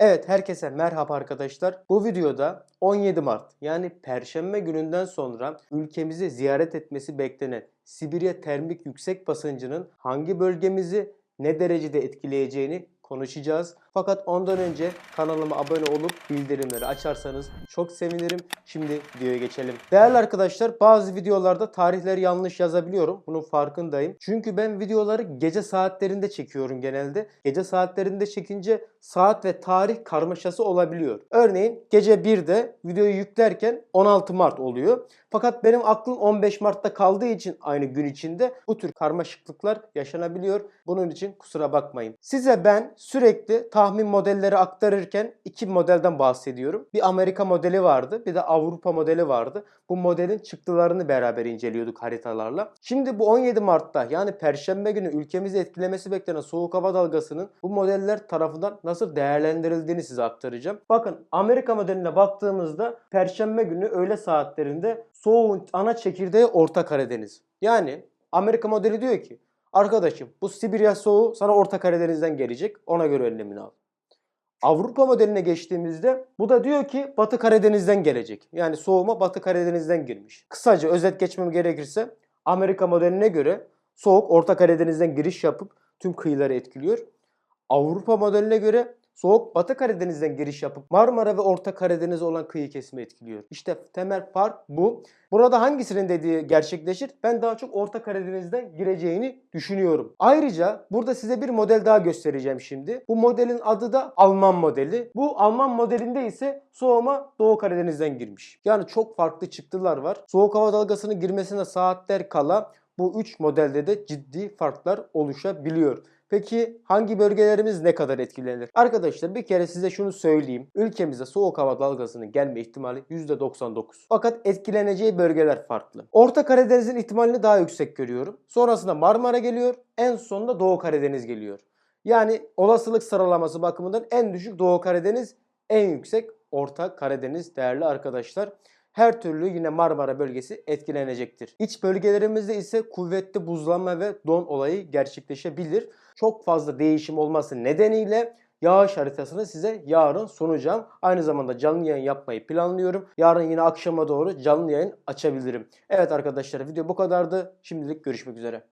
Evet herkese merhaba arkadaşlar. Bu videoda 17 Mart yani Perşembe gününden sonra ülkemizi ziyaret etmesi beklenen Sibirya termik yüksek basıncının hangi bölgemizi ne derecede etkileyeceğini konuşacağız. Fakat ondan önce kanalıma abone olup bildirimleri açarsanız çok sevinirim. Şimdi videoya geçelim. Değerli arkadaşlar bazı videolarda tarihleri yanlış yazabiliyorum. Bunun farkındayım. Çünkü ben videoları gece saatlerinde çekiyorum genelde. Gece saatlerinde çekince saat ve tarih karmaşası olabiliyor. Örneğin gece 1'de videoyu yüklerken 16 Mart oluyor. Fakat benim aklım 15 Mart'ta kaldığı için aynı gün içinde bu tür karmaşıklıklar yaşanabiliyor. Bunun için kusura bakmayın. Size ben sürekli tahmin modelleri aktarırken iki modelden bahsediyorum. Bir Amerika modeli vardı, bir de Avrupa modeli vardı. Bu modelin çıktılarını beraber inceliyorduk haritalarla. Şimdi bu 17 Mart'ta yani Perşembe günü ülkemizi etkilemesi beklenen soğuk hava dalgasının bu modeller tarafından nasıl değerlendirildiğini size aktaracağım. Bakın Amerika modeline baktığımızda Perşembe günü öğle saatlerinde soğuğun ana çekirdeği Orta Karadeniz. Yani Amerika modeli diyor ki arkadaşım bu Sibirya soğuğu sana Orta Karadeniz'den gelecek ona göre önlemini al. Avrupa modeline geçtiğimizde bu da diyor ki Batı Karadeniz'den gelecek. Yani soğuma Batı Karadeniz'den girmiş. Kısaca özet geçmem gerekirse Amerika modeline göre soğuk Orta Karadeniz'den giriş yapıp tüm kıyıları etkiliyor. Avrupa modeline göre soğuk Batı Karadeniz'den giriş yapıp Marmara ve Orta Karadeniz olan kıyı kesimi etkiliyor. İşte temel fark bu. Burada hangisinin dediği gerçekleşir? Ben daha çok Orta Karadeniz'den gireceğini düşünüyorum. Ayrıca burada size bir model daha göstereceğim şimdi. Bu modelin adı da Alman modeli. Bu Alman modelinde ise soğuma Doğu Karadeniz'den girmiş. Yani çok farklı çıktılar var. Soğuk hava dalgasının girmesine saatler kala bu 3 modelde de ciddi farklar oluşabiliyor. Peki hangi bölgelerimiz ne kadar etkilenir? Arkadaşlar bir kere size şunu söyleyeyim. Ülkemize soğuk hava dalgasının gelme ihtimali %99. Fakat etkileneceği bölgeler farklı. Orta Karadeniz'in ihtimalini daha yüksek görüyorum. Sonrasında Marmara geliyor. En sonunda Doğu Karadeniz geliyor. Yani olasılık sıralaması bakımından en düşük Doğu Karadeniz, en yüksek Orta Karadeniz değerli arkadaşlar her türlü yine Marmara bölgesi etkilenecektir. İç bölgelerimizde ise kuvvetli buzlanma ve don olayı gerçekleşebilir. Çok fazla değişim olması nedeniyle yağış haritasını size yarın sunacağım. Aynı zamanda canlı yayın yapmayı planlıyorum. Yarın yine akşama doğru canlı yayın açabilirim. Evet arkadaşlar video bu kadardı. Şimdilik görüşmek üzere.